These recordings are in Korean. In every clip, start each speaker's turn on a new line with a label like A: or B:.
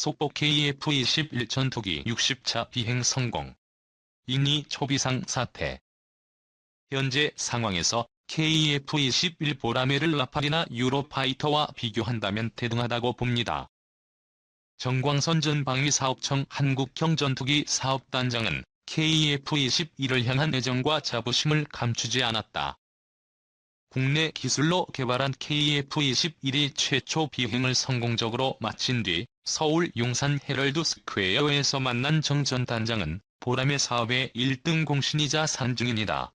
A: 속보 KF-21 전투기 60차 비행 성공. 인이 초비상 사태. 현재 상황에서 KF-21 보라매를 라팔이나 유로파이터와 비교한다면 대등하다고 봅니다. 정광선 전 방위사업청 한국형 전투기 사업단장은 KF-21을 향한 애정과 자부심을 감추지 않았다. 국내 기술로 개발한 KF-21이 최초 비행을 성공적으로 마친 뒤 서울 용산 헤럴드 스퀘어에서 만난 정 전 단장은 보람의 사업의 1등 공신이자 산증인이다.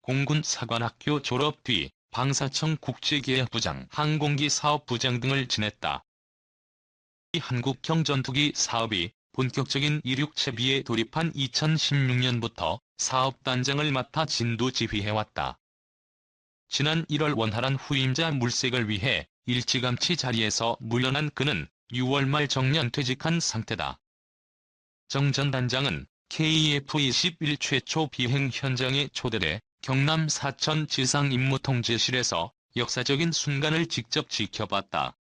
A: 공군 사관학교 졸업 뒤 방사청 국제계약부장, 항공기 사업부장 등을 지냈다. 이 한국형 전투기 사업이 본격적인 이륙 채비에 돌입한 2016년부터 사업단장을 맡아 진두 지휘해왔다. 지난 1월 원활한 후임자 물색을 위해 일찌감치 자리에서 물러난 그는 6월 말 정년 퇴직한 상태다. 정 전 단장은 KF-21 최초 비행 현장에 초대돼 경남 사천 지상 임무통제실에서 역사적인 순간을 직접 지켜봤다.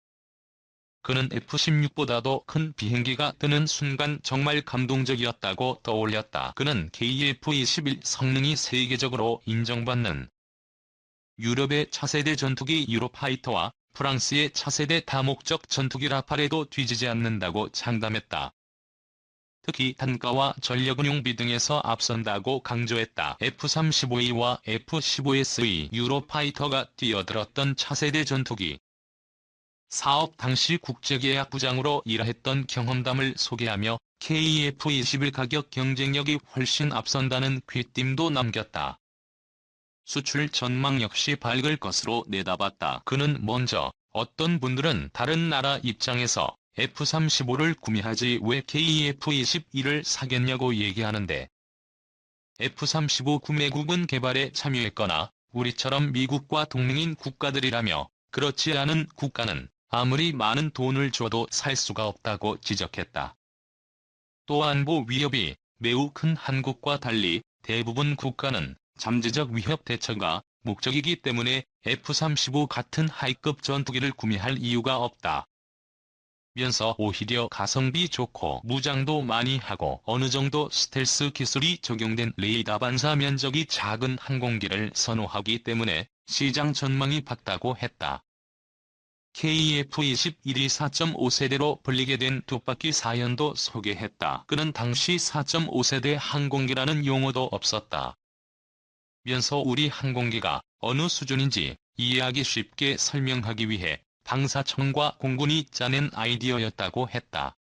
A: 그는 F-16보다도 큰 비행기가 뜨는 순간 정말 감동적이었다고 떠올렸다. 그는 KF-21 성능이 세계적으로 인정받는 유럽의 차세대 전투기 유로파이터와 프랑스의 차세대 다목적 전투기 라팔에도 뒤지지 않는다고 장담했다. 특히 단가와 전력운용비 등에서 앞선다고 강조했다. F-35E와 F-15S의 유로파이터가 뛰어들었던 차세대 전투기. 사업 당시 국제계약 부장으로 일했던 경험담을 소개하며 KF-21 가격 경쟁력이 훨씬 앞선다는 귀띔도 남겼다. 수출 전망 역시 밝을 것으로 내다봤다. 그는 먼저 어떤 분들은 다른 나라 입장에서 F-35를 구매하지 왜 KF-21을 사겠냐고 얘기하는데 F-35 구매국은 개발에 참여했거나 우리처럼 미국과 동맹인 국가들이라며 그렇지 않은 국가는 아무리 많은 돈을 줘도 살 수가 없다고 지적했다. 또 안보 위협이 매우 큰 한국과 달리 대부분 국가는 잠재적 위협 대처가 목적이기 때문에 F-35 같은 하이급 전투기를 구매할 이유가 없다. 면서 오히려 가성비 좋고 무장도 많이 하고 어느 정도 스텔스 기술이 적용된 레이더 반사 면적이 작은 항공기를 선호하기 때문에 시장 전망이 밝다고 했다. KF-21이 4.5세대로 불리게 된 뚝바퀴 사연도 소개했다. 그는 당시 4.5세대 항공기라는 용어도 없었다. 면서 우리 항공기가 어느 수준인지 이해하기 쉽게 설명하기 위해 방사청과 공군이 짜낸 아이디어였다고 했다.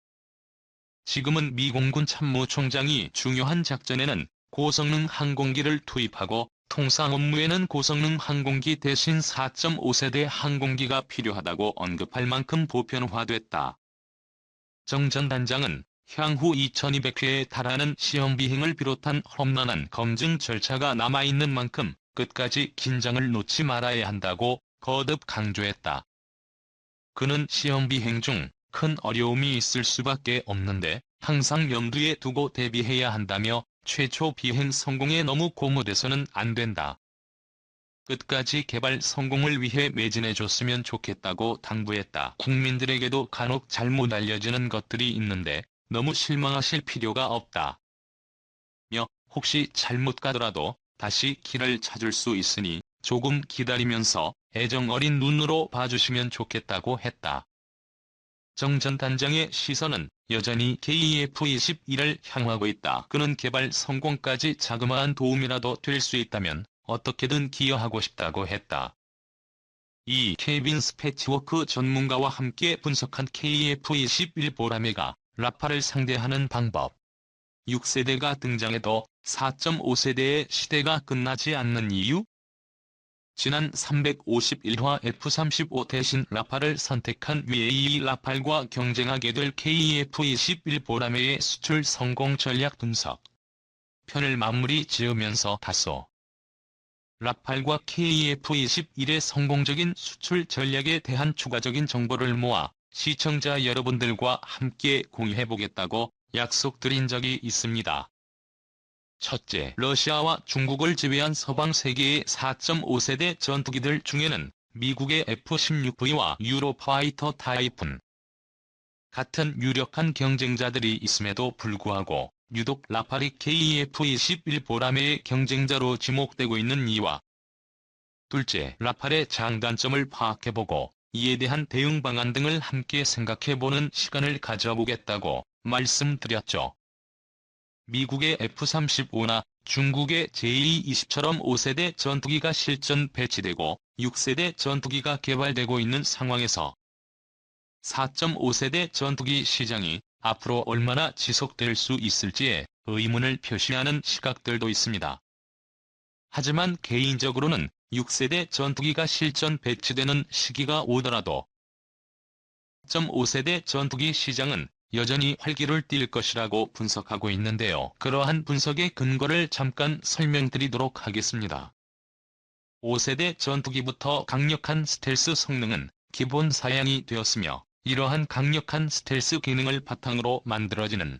A: 지금은 미 공군 참모총장이 중요한 작전에는 고성능 항공기를 투입하고 통상 업무에는 고성능 항공기 대신 4.5세대 항공기가 필요하다고 언급할 만큼 보편화됐다. 정 전 단장은 향후 2200회에 달하는 시험 비행을 비롯한 험난한 검증 절차가 남아있는 만큼 끝까지 긴장을 놓지 말아야 한다고 거듭 강조했다. 그는 시험 비행 중 큰 어려움이 있을 수밖에 없는데 항상 염두에 두고 대비해야 한다며 최초 비행 성공에 너무 고무돼서는 안 된다. 끝까지 개발 성공을 위해 매진해줬으면 좋겠다고 당부했다. 국민들에게도 간혹 잘못 알려지는 것들이 있는데 너무 실망하실 필요가 없다. 며 혹시 잘못 가더라도 다시 길을 찾을 수 있으니 조금 기다리면서 애정 어린 눈으로 봐주시면 좋겠다고 했다. 정 전 단장의 시선은 여전히 KF-21을 향하고 있다. 그는 개발 성공까지 자그마한 도움이라도 될 수 있다면 어떻게든 기여하고 싶다고 했다. 이 케빈 스패치워크 전문가와 함께 분석한 KF-21 보라매가 라파를 상대하는 방법. 6세대가 등장해도 4.5세대의 시대가 끝나지 않는 이유? 지난 351화 F-35 대신 라팔을 선택한 위에 라팔과 경쟁하게 될 KF-21 보라매의 수출 성공 전략 분석. 편을 마무리 지으면서 다소. 라팔과 KF-21의 성공적인 수출 전략에 대한 추가적인 정보를 모아 시청자 여러분들과 함께 공유해보겠다고 약속드린 적이 있습니다. 첫째, 러시아와 중국을 제외한 서방 세계의 4.5세대 전투기들 중에는 미국의 F-16V와 유로파이터 타입은 같은 유력한 경쟁자들이 있음에도 불구하고 유독 라팔이 KF-21 보라매의 경쟁자로 지목되고 있는 이와 둘째, 라팔의 장단점을 파악해보고 이에 대한 대응 방안 등을 함께 생각해보는 시간을 가져보겠다고 말씀드렸죠. 미국의 F-35나 중국의 제2-20처럼 5세대 전투기가 실전 배치되고 6세대 전투기가 개발되고 있는 상황에서 4.5세대 전투기 시장이 앞으로 얼마나 지속될 수 있을지에 의문을 표시하는 시각들도 있습니다. 하지만 개인적으로는 6세대 전투기가 실전 배치되는 시기가 오더라도 4.5세대 전투기 시장은 여전히 활기를 띨 것이라고 분석하고 있는데요. 그러한 분석의 근거를 잠깐 설명드리도록 하겠습니다. 5세대 전투기부터 강력한 스텔스 성능은 기본 사양이 되었으며 이러한 강력한 스텔스 기능을 바탕으로 만들어지는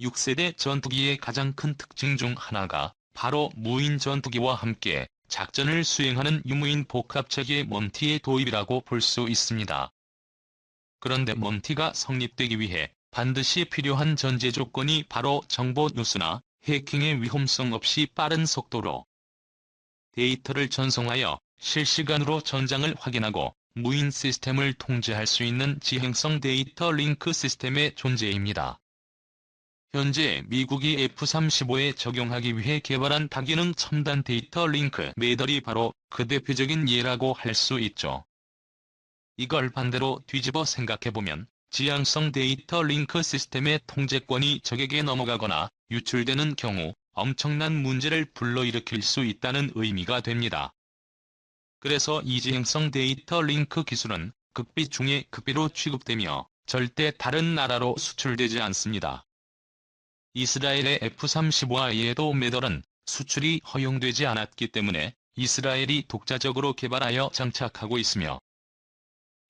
A: 6세대 전투기의 가장 큰 특징 중 하나가 바로 무인 전투기와 함께 작전을 수행하는 유무인 복합체계 몬티의 도입이라고 볼 수 있습니다. 그런데 몬티가 성립되기 위해 반드시 필요한 전제 조건이 바로 정보 누수나 해킹의 위험성 없이 빠른 속도로 데이터를 전송하여 실시간으로 전장을 확인하고 무인 시스템을 통제할 수 있는 지행성 데이터 링크 시스템의 존재입니다. 현재 미국이 F-35에 적용하기 위해 개발한 다기능 첨단 데이터 링크 매달이 바로 그 대표적인 예라고 할 수 있죠. 이걸 반대로 뒤집어 생각해보면 지향성 데이터 링크 시스템의 통제권이 적에게 넘어가거나 유출되는 경우 엄청난 문제를 불러일으킬 수 있다는 의미가 됩니다. 그래서 이지행성 데이터 링크 기술은 극비 중에 극비로 취급되며 절대 다른 나라로 수출되지 않습니다. 이스라엘의 F-35와 이에도 매달은 수출이 허용되지 않았기 때문에 이스라엘이 독자적으로 개발하여 장착하고 있으며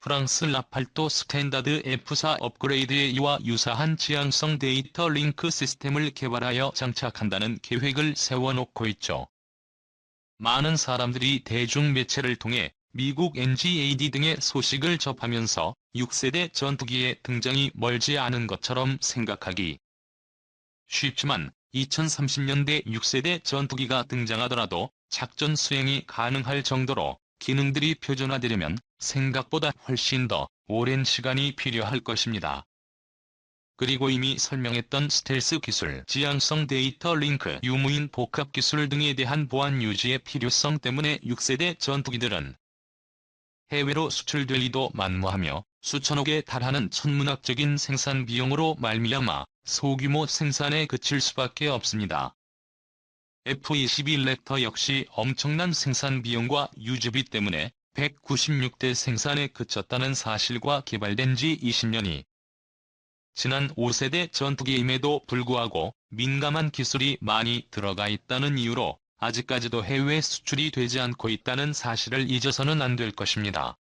A: 프랑스 라팔도 스탠다드 F4 업그레이드의 이와 유사한 지향성 데이터 링크 시스템을 개발하여 장착한다는 계획을 세워놓고 있죠. 많은 사람들이 대중매체를 통해 미국 NGAD 등의 소식을 접하면서 6세대 전투기의 등장이 멀지 않은 것처럼 생각하기 쉽지만 2030년대 6세대 전투기가 등장하더라도 작전 수행이 가능할 정도로 기능들이 표준화되려면 생각보다 훨씬 더 오랜 시간이 필요할 것입니다. 그리고 이미 설명했던 스텔스 기술, 지향성 데이터 링크, 유무인 복합 기술 등에 대한 보안 유지의 필요성 때문에 6세대 전투기들은 해외로 수출될 리도 만무하며 수천억에 달하는 천문학적인 생산 비용으로 말미암아 소규모 생산에 그칠 수밖에 없습니다. F-22 랩터 역시 엄청난 생산 비용과 유지비 때문에 196대 생산에 그쳤다는 사실과 개발된 지 20년이 지난 5세대 전투기임에도 불구하고 민감한 기술이 많이 들어가 있다는 이유로 아직까지도 해외 수출이 되지 않고 있다는 사실을 잊어서는 안 될 것입니다.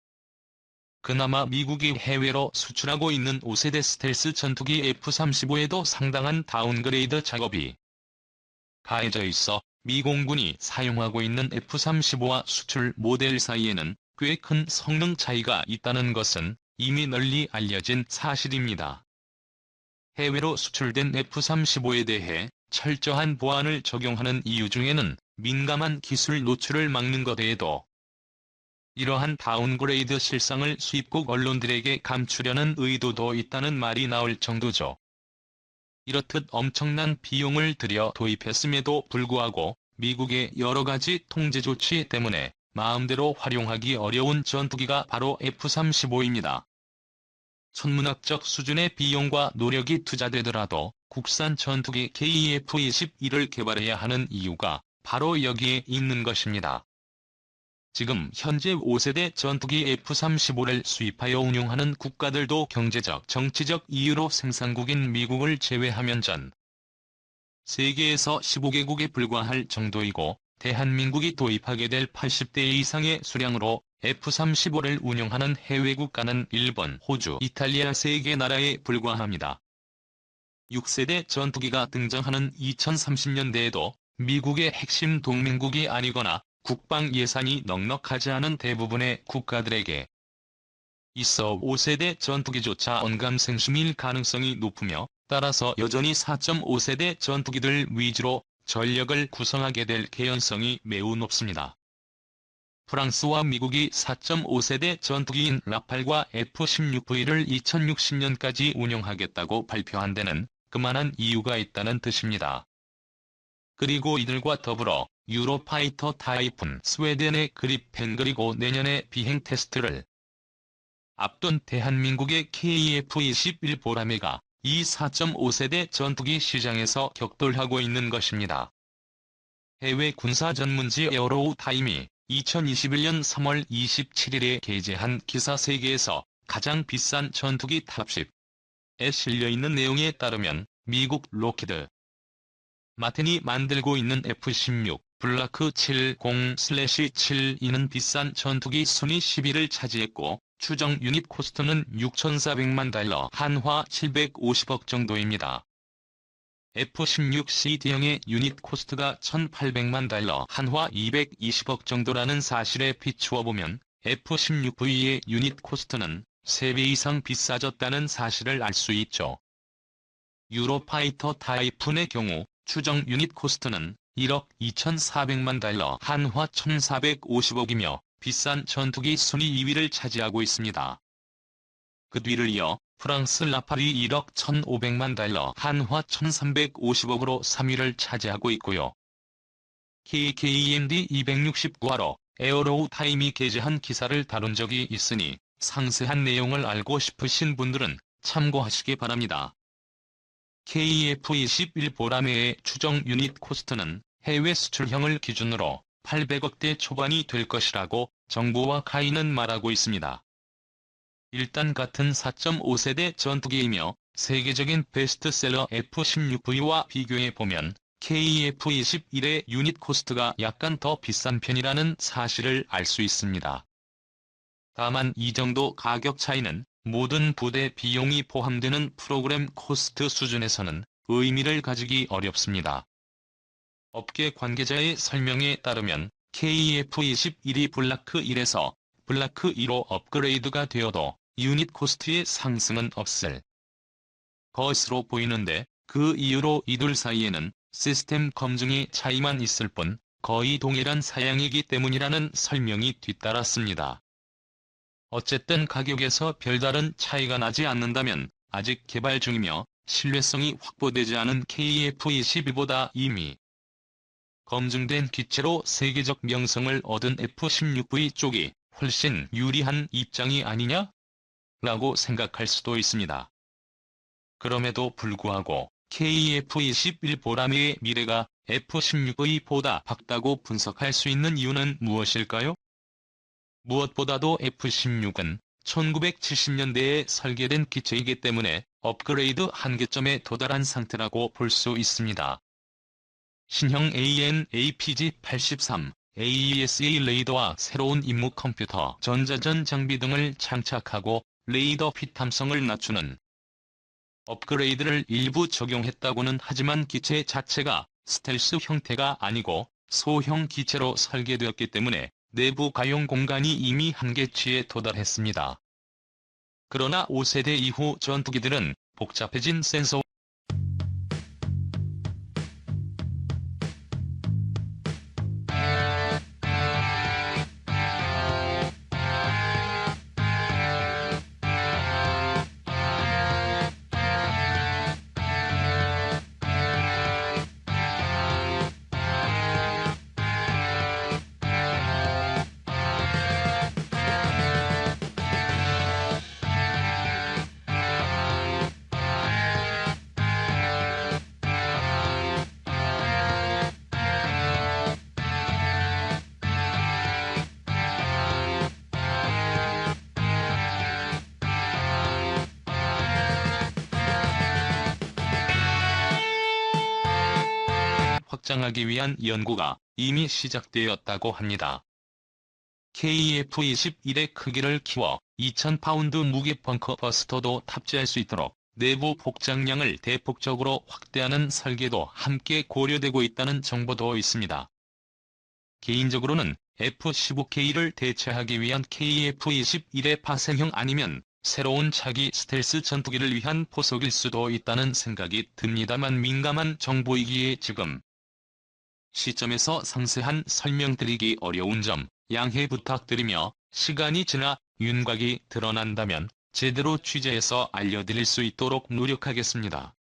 A: 그나마 미국이 해외로 수출하고 있는 5세대 스텔스 전투기 F-35에도 상당한 다운그레이드 작업이 가해져 있어 미 공군이 사용하고 있는 F-35와 수출 모델 사이에는 꽤 큰 성능 차이가 있다는 것은 이미 널리 알려진 사실입니다. 해외로 수출된 F-35에 대해 철저한 보안을 적용하는 이유 중에는 민감한 기술 노출을 막는 것 외에도 이러한 다운그레이드 실상을 수입국 언론들에게 감추려는 의도도 있다는 말이 나올 정도죠. 이렇듯 엄청난 비용을 들여 도입했음에도 불구하고 미국의 여러 가지 통제 조치 때문에 마음대로 활용하기 어려운 전투기가 바로 F-35입니다. 천문학적 수준의 비용과 노력이 투자되더라도 국산 전투기 KF-21을 개발해야 하는 이유가 바로 여기에 있는 것입니다. 지금 현재 5세대 전투기 F-35를 수입하여 운용하는 국가들도 경제적, 정치적 이유로 생산국인 미국을 제외하면 전 세계에서 15개국에 불과할 정도이고 대한민국이 도입하게 될 80대 이상의 수량으로 F-35를 운영하는 해외 국가는 일본, 호주, 이탈리아 3개 나라에 불과합니다. 6세대 전투기가 등장하는 2030년대에도 미국의 핵심 동맹국이 아니거나 국방 예산이 넉넉하지 않은 대부분의 국가들에게 있어 5세대 전투기조차 언감생심일 가능성이 높으며 따라서 여전히 4.5세대 전투기들 위주로 전력을 구성하게 될 개연성이 매우 높습니다. 프랑스와 미국이 4.5세대 전투기인 라팔과 F-16V를 2060년까지 운용하겠다고 발표한 데는 그만한 이유가 있다는 뜻입니다. 그리고 이들과 더불어 유로파이터 타이푼 스웨덴의 그리펜 그리고 내년에 비행 테스트를 앞둔 대한민국의 KF-21 보라매가 이 4.5세대 전투기 시장에서 격돌하고 있는 것입니다. 해외 군사 전문지 에어로우 타임이 2021년 3월 27일에 게재한 기사 세계에서 가장 비싼 전투기 탑10에 실려있는 내용에 따르면 미국 로키드 마틴이 만들고 있는 F-16 블라크 70-7이는 비싼 전투기 순위 10위를 차지했고 추정 유닛 코스트는 6,400만 달러 한화 750억 정도입니다. F-16CD형의 유닛 코스트가 1,800만 달러 한화 220억 정도라는 사실에 비추어 보면 F-16V의 유닛 코스트는 3배 이상 비싸졌다는 사실을 알 수 있죠. 유로파이터 타이푼의 경우 추정 유닛 코스트는 1억 2,400만 달러 한화 1,450억이며 비싼 전투기 순위 2위를 차지하고 있습니다. 그 뒤를 이어 프랑스 라팔이 1억 1,500만 달러 한화 1,350억으로 3위를 차지하고 있고요. KKEND 269화로 에어로우 타임이 게재한 기사를 다룬 적이 있으니 상세한 내용을 알고 싶으신 분들은 참고하시기 바랍니다. KF-21 보라매의 추정 유닛 코스트는 해외 수출형을 기준으로 800억대 초반이 될 것이라고 정부와 카이는 말하고 있습니다. 일단 같은 4.5세대 전투기이며 세계적인 베스트셀러 F-16V와 비교해보면 KF-21의 유닛 코스트가 약간 더 비싼 편이라는 사실을 알 수 있습니다. 다만 이 정도 가격 차이는 모든 부대 비용이 포함되는 프로그램 코스트 수준에서는 의미를 가지기 어렵습니다. 업계 관계자의 설명에 따르면 KF-21이 블라크 1에서 블라크 2로 업그레이드가 되어도 유닛 코스트의 상승은 없을 것으로 보이는데 그 이유로 이둘 사이에는 시스템 검증의 차이만 있을 뿐 거의 동일한 사양이기 때문이라는 설명이 뒤따랐습니다. 어쨌든 가격에서 별다른 차이가 나지 않는다면 아직 개발 중이며 신뢰성이 확보되지 않은 KF-21보다 이미 검증된 기체로 세계적 명성을 얻은 F-16V 쪽이 훨씬 유리한 입장이 아니냐? 라고 생각할 수도 있습니다. 그럼에도 불구하고 KF-21 보라매의 미래가 F-16V보다 밝다고 분석할 수 있는 이유는 무엇일까요? 무엇보다도 F-16은 1970년대에 설계된 기체이기 때문에 업그레이드 한계점에 도달한 상태라고 볼 수 있습니다. 신형 AN/APG-83, AESA 레이더와 새로운 임무 컴퓨터, 전자전 장비 등을 장착하고 레이더 피탐성을 낮추는 업그레이드를 일부 적용했다고는 하지만 기체 자체가 스텔스 형태가 아니고 소형 기체로 설계되었기 때문에 내부 가용 공간이 이미 한계치에 도달했습니다. 그러나 5세대 이후 전투기들은 복잡해진 센서 확장하기 위한 연구가 이미 시작되었다고 합니다. KF-21의 크기를 키워 2000파운드 무게 벙커 버스터도 탑재할 수 있도록 내부 복장량을 대폭적으로 확대하는 설계도 함께 고려되고 있다는 정보도 있습니다. 개인적으로는 F-15K를 대체하기 위한 KF-21의 파생형 아니면 새로운 차기 스텔스 전투기를 위한 포석일 수도 있다는 생각이 듭니다만 민감한 정보이기에 지금 시점에서 상세한 설명드리기 어려운 점 양해 부탁드리며 시간이 지나 윤곽이 드러난다면 제대로 취재해서 알려드릴 수 있도록 노력하겠습니다.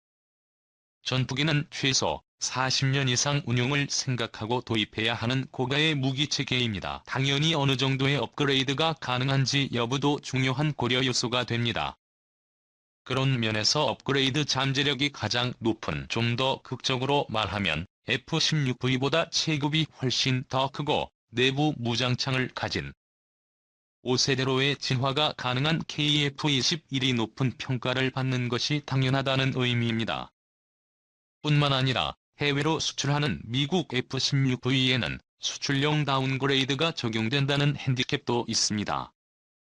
A: 전투기는 최소 40년 이상 운용을 생각하고 도입해야 하는 고가의 무기체계입니다. 당연히 어느 정도의 업그레이드가 가능한지 여부도 중요한 고려 요소가 됩니다. 그런 면에서 업그레이드 잠재력이 가장 높은 좀 더 극적으로 말하면 F-16V보다 체급이 훨씬 더 크고 내부 무장창을 가진 5세대로의 진화가 가능한 KF-21이 높은 평가를 받는 것이 당연하다는 의미입니다. 뿐만 아니라 해외로 수출하는 미국 F-16V에는 수출용 다운그레이드가 적용된다는 핸디캡도 있습니다.